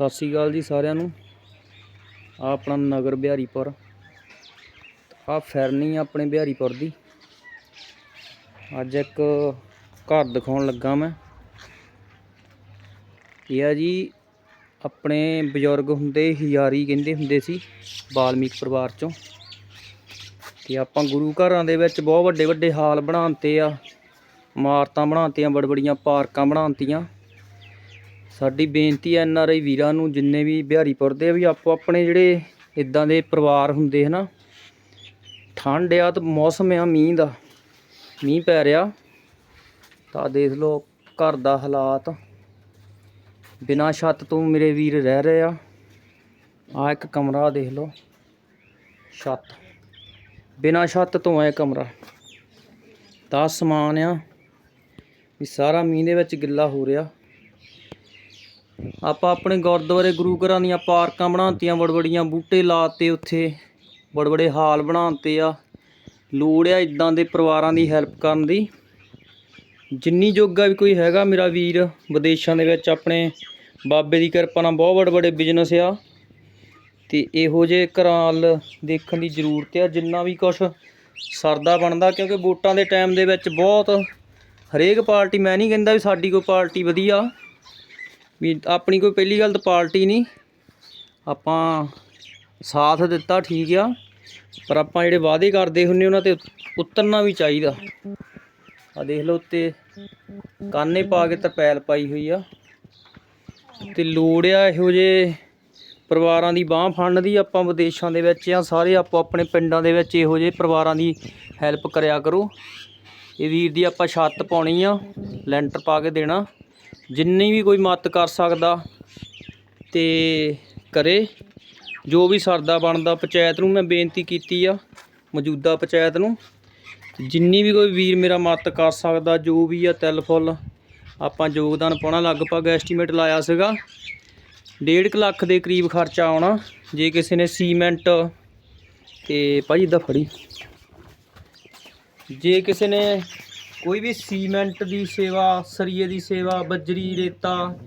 ਸਤਿ ਸ਼੍ਰੀ ਅਕਾਲ ਜੀ ਸਾਰਿਆਂ ਨੂੰ। ਆ ਆਪਣਾ ਨਗਰ ਬਿਹਾਰੀਪੁਰ। ਆ ਫੈਰਨੀ ਆ ਆਪਣੇ ਬਿਹਾਰੀਪੁਰ ਦੀ। ਅੱਜ ਇੱਕ ਘਰ ਦਿਖਾਉਣ ਲੱਗਾ ਮੈਂ। ਇਹ ਆ ਜੀ ਆਪਣੇ ਬਜ਼ੁਰਗ ਹੁੰਦੇ ਹਿਆਰੀ ਕਹਿੰਦੇ ਹੁੰਦੇ ਸੀ ਬਾਲਮੀਕ ਪਰਿਵਾਰ ਚੋਂ। ਤੇ ਆਪਾਂ ਗੁਰੂ ਘਰਾਂ ਦੇ ਵਿੱਚ ਬਹੁਤ ਵੱਡੇ ਵੱਡੇ ਹਾਲ ਬਣਾਉਂਤੇ ਆ। ਇਮਾਰਤਾਂ ਬਣਾਉਂਤੀਆਂ ਬੜ ਬੜੀਆਂ ਪਾਰਕਾਂ ਬਣਾਉਂਤੀਆਂ ਸਾਡੀ ਬੇਨਤੀ ਆ ਐਨ ਆਰ ਆਈ ਵੀਰਾਂ ਨੂੰ, ਜਿੰਨੇ ਵੀ ਬਿਹਾਰੀਪੁਰ ਦੇ ਆ ਵੀ ਆਪੋ ਆਪਣੇ ਜਿਹੜੇ ਇਦਾਂ ਦੇ ਪਰਿਵਾਰ ਹੁੰਦੇ ਹਨਾ, ਠੰਡ ਆ ਤੇ ਮੌਸਮ ਆ, ਮੀਂਹ ਦਾ, ਮੀਂਹ ਪੈ ਰਿਹਾ। ਤਾਂ ਦੇਖ ਲਓ ਘਰ ਦਾ ਹਾਲਾਤ। ਬਿਨਾਂ ਛੱਤ ਤੋਂ ਮੇਰੇ ਵੀਰ ਰਹਿ ਰਹੇ ਆ। ਆ ਇੱਕ ਕਮਰਾ ਦੇਖ ਲਓ, ਛੱਤ। ਬਿਨਾਂ ਛੱਤ ਤੋਂ ਆ ਕਮਰਾ। ਤਾਂ ਸਮਾਨ ਆ ਵੀ ਸਾਰਾ ਮੀਂਹ ਦੇ ਵਿੱਚ ਗਿੱਲਾ ਹੋ ਰਿਹਾ। ਆਪਾਂ ਆਪਣੇ ਗੁਰਦੁਆਰੇ ਗੁਰੂ ਘਰਾਂ ਦੀਆਂ ਪਾਰਕਾਂ ਬਣਾਉਂਤੀਆਂ ਬੜ ਬੜੀਆਂ ਬੂਟੇ ਲਾਤੇ ਉੱਥੇ ਬੜ ਬੜੇ ਹਾਲ ਬਣਾਉਂਤੇ ਆ। ਲੋੜ ਆ ਇਦਾਂ ਦੇ ਪਰਿਵਾਰਾਂ ਦੀ ਹੈਲਪ ਕਰਨ ਦੀ। ਜਿੰਨੀ ਜੋਗਾ ਵੀ ਕੋਈ ਹੈਗਾ ਮੇਰਾ ਵੀਰ, ਵਿਦੇਸ਼ਾਂ ਦੇ ਵਿੱਚ ਆਪਣੇ ਬਾਬੇ ਦੀ ਕਿਰਪਾ ਨਾਲ ਬਹੁਤ ਬੜੇ ਬੜੇ ਬਿਜ਼ਨਸ ਆ। ਤੇ ਇਹੋ ਜਿਹੇ ਘਰਾਂ ਵੱਲ ਦੇਖਣ ਦੀ ਜ਼ਰੂਰਤ ਆ, ਜਿੰਨਾ ਵੀ ਕੁਝ ਸਰਦਾ ਬਣਦਾ, ਕਿਉਂਕਿ ਵੋਟਾਂ ਦੇ ਟਾਈਮ ਦੇ ਵਿੱਚ ਬਹੁਤ ਹਰੇਕ ਪਾਰਟੀ, ਮੈਂ ਨਹੀਂ ਕਹਿੰਦਾ ਵੀ ਸਾਡੀ ਕੋਈ ਪਾਰਟੀ ਵਧੀਆ ਵੀ ਆਪਣੀ ਕੋਈ ਪਹਿਲੀ ਗੱਲ ਤਾਂ ਪਾਰਟੀ ਨਹੀਂ। ਆਪਾਂ ਸਾਥ ਦਿੱਤਾ, ਠੀਕ ਆ। ਪਰ ਆਪਾਂ ਜਿਹੜੇ ਵਾਅਦੇ ਕਰਦੇ ਹੁੰਨੇ ਉਹਨਾਂ ਤੇ ਉਤਰਨਾ ਵੀ ਚਾਹੀਦਾ। ਆ ਦੇਖ ਲਓ ਉੱਤੇ ਕਾਨੇ ਪਾ ਕੇ ਤਰਪੈਲ ਪਾਈ ਹੋਈ ਆ। ਤੇ ਲੋੜ ਆ ਇਹੋ ਜੇ ਪਰਿਵਾਰਾਂ ਦੀ ਬਾਹ ਫੜਨ ਦੀ। ਆਪਾਂ ਵਿਦੇਸ਼ਾਂ ਦੇ ਵਿੱਚ ਆ ਸਾਰੇ ਆਪੋ ਆਪਣੇ ਪਿੰਡਾਂ ਦੇ ਵਿੱਚ ਇਹੋ ਜਿਹੇ ਪਰਿਵਾਰਾਂ ਦੀ ਹੈਲਪ ਕਰਿਆ ਕਰੋ। ਇਹ ਵੀਰ ਦੀ ਆਪਾਂ ਛੱਤ ਪਾਉਣੀ ਆ, ਲੈਂਟਰ ਪਾ ਕੇ ਦੇਣਾ। ਜਿੰਨੀ ਵੀ ਕੋਈ ਮਦਦ ਕਰ ਸਕਦਾ ਤੇ ਕਰੇ, ਜੋ ਵੀ ਸਰਦਾ ਬਣਦਾ ਪੰਚਾਇਤ ਨੂੰ ਮੈਂ ਬੇਨਤੀ ਕੀਤੀ ਆ, ਮੌਜੂਦਾ ਪੰਚਾਇਤ ਨੂੰ, ਜਿੰਨੀ ਵੀ ਕੋਈ ਵੀਰ ਮੇਰਾ ਮਦਦ ਕਰ ਸਕਦਾ, ਜੋ ਵੀ ਆ ਤਿਲ ਫੁੱਲ, ਆਪਾਂ ਯੋਗਦਾਨ ਪਾਉਣਾ, ਲਗਭਗ ਐਸਟੀਮੇਟ ਲਾਇਆ ਸੀਗਾ 1.5 ਲੱਖ ਦੇ ਕਰੀਬ ਖਰਚਾ ਆਉਣਾ, ਜੇ ਕਿਸੇ ਨੇ ਸੀਮੈਂਟ ਤੇ ਭਾਜੀ ਦਾ ਫੜੀ, ਜੇ ਕਿਸੇ ਨੇ ਕੋਈ ਵੀ ਸੀਮੈਂਟ ਦੀ ਸੇਵਾ, ਸਰੀਏ ਦੀ ਸੇਵਾ, ਬੱਜਰੀ, ਰੇਤਾ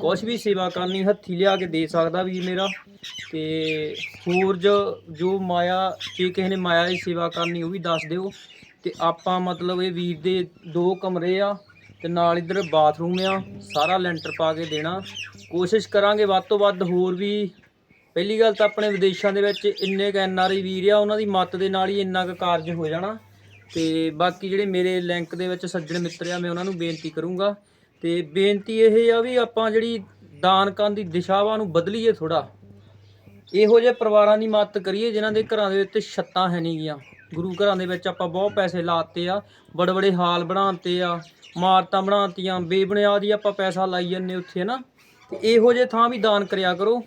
ਕੁਝ ਵੀ ਸੇਵਾ ਕਰਨੀ, ਹੱਥੀ ਲਿਆ ਕੇ ਦੇ ਸਕਦਾ ਵੀ ਮੇਰਾ। ਤੇ ਹੋਰ ਜੋ ਜੋ ਮਾਇਆ, ਜੇ ਕਿਸੇ ਨੇ ਮਾਇਆ ਦੀ ਸੇਵਾ ਕਰਨੀ, ਉਹ ਵੀ ਦੱਸ ਦਿਓ। ਤੇ ਆਪਾਂ ਮਤਲਬ ਇਹ ਵੀਰ ਦੇ ਦੋ ਕਮਰੇ ਆ, ਤੇ ਨਾਲ ਇੱਧਰ ਬਾਥਰੂਮ ਆ, ਸਾਰਾ ਲੈਂਟਰ ਪਾ ਕੇ ਦੇਣਾ। ਕੋਸ਼ਿਸ਼ ਕਰਾਂਗੇ ਵੱਧ ਤੋਂ ਵੱਧ ਹੋਰ ਵੀ। ਪਹਿਲੀ ਗੱਲ ਤਾਂ ਆਪਣੇ ਵਿਦੇਸ਼ਾਂ ਦੇ ਵਿੱਚ ਇੰਨੇ ਕ ਐਨਆਰਆਈ ਵੀਰ ਆ, ਉਹਨਾਂ ਦੀ ਮੱਤ ਦੇ ਨਾਲ ਹੀ ਇੰਨਾ ਕੁ ਕਾਰਜ ਹੋ ਜਾਣਾ। ਤੇ ਬਾਕੀ ਜਿਹੜੇ ਮੇਰੇ ਲਿੰਕ ਦੇ ਵਿੱਚ ਸੱਜਣ ਮਿੱਤਰ ਆ, ਮੈਂ ਉਹਨਾਂ ਨੂੰ ਬੇਨਤੀ ਕਰੂੰਗਾ। ਤੇ ਬੇਨਤੀ ਇਹ ਆ ਵੀ ਆਪਾਂ ਜਿਹੜੀ ਦਾਨ ਕਰਨ ਦੀ ਦਿਸ਼ਾਵਾਂ ਨੂੰ ਬਦਲੀਏ ਥੋੜਾ ਇਹੋ ਜਿਹੇ ਪਰਿਵਾਰਾਂ ਦੀ ਮਦਦ ਕਰੀਏ, ਜਿਨ੍ਹਾਂ ਦੇ ਘਰਾਂ ਦੇ ਵਿੱਚ ਛੱਤਾਂ ਹੈ ਨਹੀਂ ਗੀਆਂ। ਗੁਰੂ ਘਰਾਂ ਦੇ ਵਿੱਚ ਆਪਾਂ ਬਹੁਤ ਪੈਸੇ ਲਾਤੇ ਆ ਬੜੇ ਬੜੇ ਹਾਲ ਬਣਾਉਂਤੇ ਆ, ਇਮਾਰਤਾਂ ਬਣਾਉਂਤੀਆਂ ਬੇਬੁਨਿਆਦ ਹੀ ਆਪਾਂ ਪੈਸਾ ਲਾਈ ਜੰਨੇ ਉੱਥੇ ਨਾ ਤੇ ਇਹੋ ਜਿਹੇ ਥਾਂ ਵੀ ਦਾਨ ਕਰਿਆ ਕਰੋ।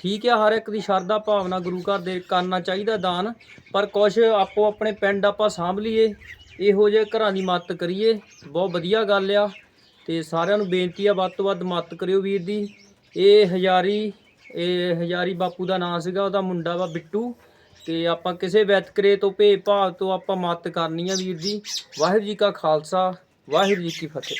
ਠੀਕ ਆ, ਹਰ ਇੱਕ ਦੀ ਸ਼ਰਧਾ ਭਾਵਨਾ ਗੁਰੂ ਘਰ ਦੇ ਕਰਨਾ ਚਾਹੀਦਾ ਦਾਨ, ਪਰ ਕੁਝ ਆਪੋ ਆਪਣੇ ਪਿੰਡ ਆਪਾਂ ਸਾਂਭ ਲਈਏ, ਇਹੋ ਜਿਹੇ ਘਰਾਂ ਦੀ ਮਦਦ ਕਰੀਏ, ਬਹੁਤ ਵਧੀਆ ਗੱਲ ਆ, ਤੇ ਸਾਰਿਆਂ ਨੂੰ ਬੇਨਤੀ ਆ ਵੱਧ ਤੋਂ ਵੱਧ ਮਦਦ ਕਰਿਓ ਵੀਰ ਦੀ, ਇਹ ਹਜ਼ਾਰੀ ਇਹ ਹਜ਼ਾਰੀ ਬਾਪੂ ਦਾ ਨਾਂ ਸੀਗਾ, ਉਹਦਾ ਮੁੰਡਾ ਵਾ ਬਿੱਟੂ, ਤੇ ਆਪਾਂ ਕਿਸੇ ਵਿਤਕਰੇ ਤੋਂ, ਭੇਦਭਾਵ ਤੋਂ ਆਪਾਂ ਮਦਦ ਕਰਨੀ ਆ ਵੀਰ ਜੀ, ਵਾਹਿਗੁਰੂ ਜੀ ਕਾ ਖਾਲਸਾ, ਵਾਹਿਗੁਰੂ ਜੀ ਕੀ ਫਤਿਹ।